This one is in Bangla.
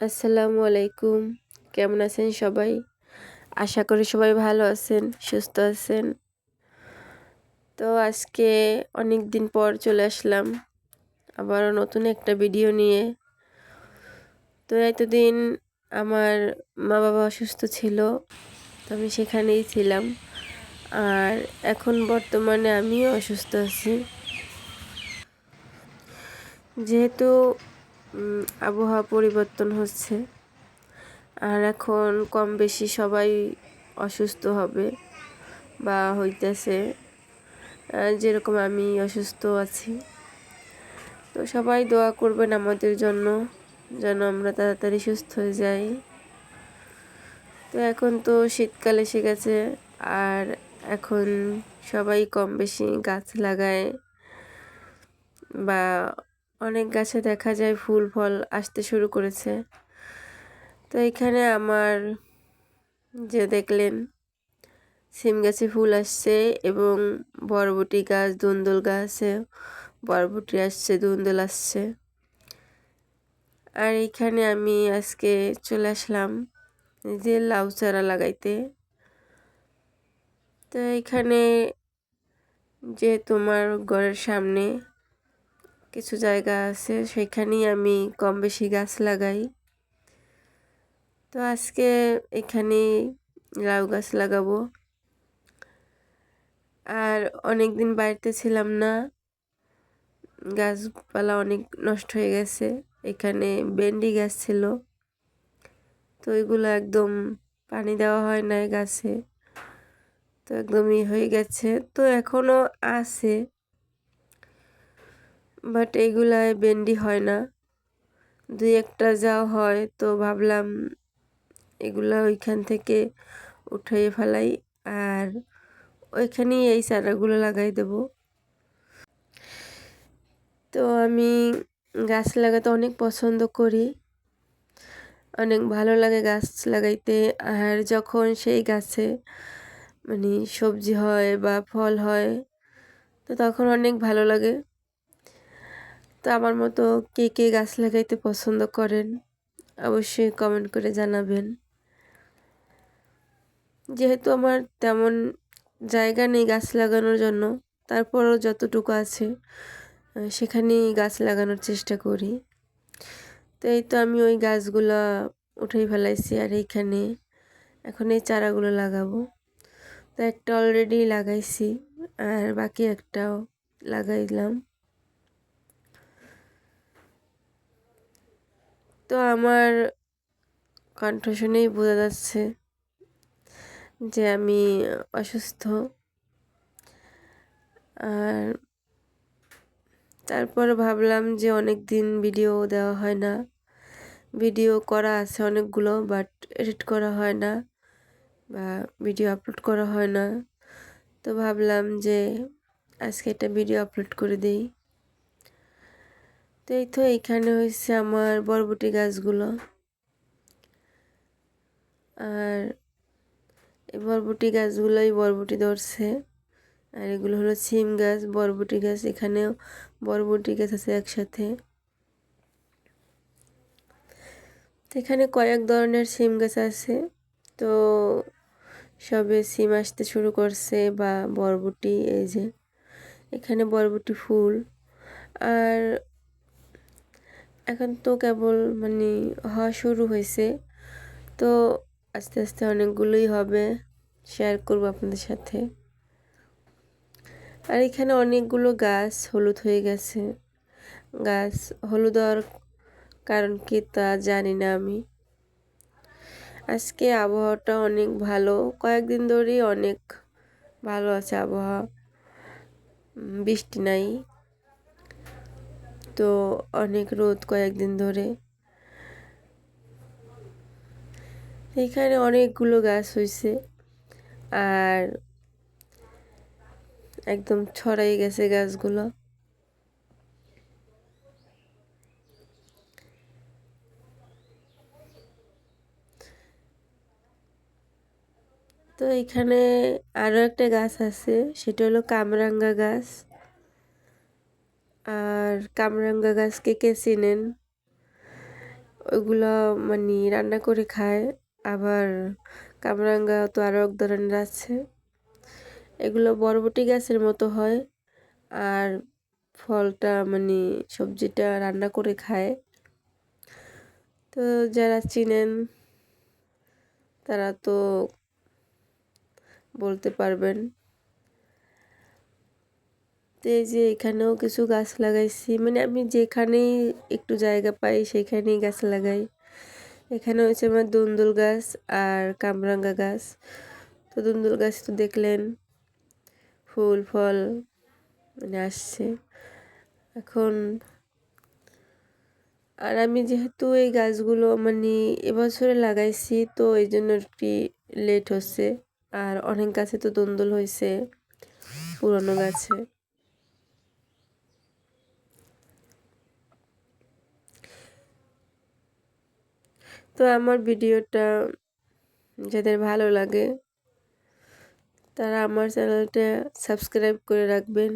আসসালামু আলাইকুম। কেমন আছেন সবাই? আশা করি সবাই ভালো আছেন, সুস্থ আছেন। তো আজকে অনেক দিন পর চলে আসলাম আবারও নতুন একটা ভিডিও নিয়ে। তো এতদিন আমার মা বাবা অসুস্থ ছিল, তো আমি সেখানেই ছিলাম। আর এখন বর্তমানে আমিও অসুস্থ আছি। যেহেতু আবহাওয়া পরিবর্তন হচ্ছে। আর এখন কম বেশি সবাই অসুস্থ হবে বা হইতেছে। যেরকম আমি অসুস্থ আছি। তো সবাই দোয়া করবেন আমাদের জন্য, যেন আমরা তাড়াতাড়ি সুস্থ হয়ে যাই। তো এখন তো শীতকাল এসে গেছে, আর এখন সবাই কম বেশি গাছ লাগায় বা অনেক গাছে দেখা যায় ফুল, ফল আসতে শুরু করেছে। তো এখানে আমার যে দেখলেন, সিম গাছে ফুল আসছে এবং বরবটি গাছ, দুন্দুল গাছে বরবটি আসছে, দুন্দুল আসছে। আর এইখানে আমি আজকে চলে আসলাম যে লাউ চারা লাগাইতে। তো এখানে যে তোমার ঘরের সামনে কিছু জায়গা আছে, সেখানেই আমি কম বেশি গাছ লাগাই। তো আজকে এখানে লাউ গাছ লাগাবো। আর অনেক দিন বাড়িতে ছিলাম না, গাছপালা অনেক নষ্ট হয়ে গেছে। এখানে ভেন্ডি গাছ ছিল, তো ওইগুলো একদম পানি দেওয়া হয় নাই গাছে, তো একদমই হয়ে গেছে। তো এখনও আছে বাট এইগুলায় বেন্ডি হয় না। দুই একটা যা হয়, তো ভাবলাম এগুলা ওইখান থেকে উঠিয়ে ফেলাই আর ওইখানেই এই চারাগুলো লাগাই দেব। তো আমি গাছ লাগাতে অনেক পছন্দ করি। অনেক ভালো লাগে গাছ লাগাইতে। আর যখন সেই গাছে মানে সবজি হয় বা ফল হয়, তো তখন অনেক ভালো লাগে। তো আমার মতো কে কে গাছ লাগাইতে পছন্দ করেন, অবশ্যই কমেন্ট করে জানাবেন। যেহেতু আমার তেমন জায়গা নেই গাছ লাগানোর জন্য, তারপরও যতটুকু আছে সেখানেই গাছ লাগানোর চেষ্টা করি। তো এই তো আমি ওই গাছগুলো উঠেই ফেলাইছি আর এইখানে এখন এই চারাগুলো লাগাবো। তো একটা অলরেডি লাগাইছি আর বাকি একটাও লাগাইলাম। তো আমার কণ্ঠ শুনেই বোঝা যাচ্ছে যে আমি অসুস্থ। আর তারপর ভাবলাম যে অনেক দিন ভিডিও দেওয়া হয় না। ভিডিও করা আছে অনেকগুলো বাট এডিট করা হয় না বা ভিডিও আপলোড করা হয় না। তো ভাবলাম যে আজকে একটা ভিডিও আপলোড করে দিই। তো এই তো এইখানে হয়েছে আমার বরবটি গাছগুলো। আর এই বরবটি গাছগুলোই বরবটি ধরছে। আর এগুলো হলো সিম গাছ, বরবটি গাছ, এখানেও বরবটি গাছ আছে একসাথে। এখানে কয়েক ধরনের সিম গাছ আছে। তো সবে সিম আসতে শুরু করছে বা বরবটি, এই যে এখানে বরবটি ফুল। আর এখন তো কেবল মানে হওয়া শুরু হয়েছে। তো আস্তে আস্তে অনেকগুলোই হবে শেয়ার করব আপনাদের সাথে। আর এখানে অনেকগুলো গাছ হলুদ হয়ে গেছে। গাছ হলুদ হওয়ার কারণ কি তা জানি না আমি। আজকে আবহাওয়াটা অনেক ভালো। কয়েকদিন ধরেই অনেক ভালো আছে আবহাওয়া। বৃষ্টি নাই। তো অনেক রোদ কয়েকদিন ধরে। এখানে অনেকগুলো গাছ হয়েছে আর একদম ছড়াই গেছে গাছগুলো। তো এখানে আরও একটা গাছ আছে, সেটা হলো কামরাঙ্গা গাছ। আর কামরাঙ্গা গাছ কে কে চিনেন? ওইগুলো মানে রান্না করে খায়। আবার কামরাঙ্গা তো আরও এক ধরনের আছে। এগুলো বরবটি গাছের মতো হয়। আর ফলটা মানে সবজিটা রান্না করে খায়। তো যারা চিনেন, তারা তো বলতে পারবেন। তো এই যে এখানেও কিছু গাছ লাগাইছি মানে আমি যেখানেই একটু জায়গা পাই সেখানেই গাছ লাগাই। এখানে হয়েছে আমার দুন্দুল গাছ আর কামরাঙ্গা গাছ। তো দুন্দুল গাছ তো দেখলেন, ফুল, ফল মানে আসছে। এখন আর আমি যেহেতু এই গাছগুলো মানে এবছরে লাগাইছি, তো এই জন্য একটি লেট হচ্ছে। আর অনেক গাছে তো দন্দল হয়েছে, পুরনো গাছে। তো আমার ভিডিওটা যাদের ভালো লাগে তারা আমার চ্যানেলটা সাবস্ক্রাইব করে রাখবেন।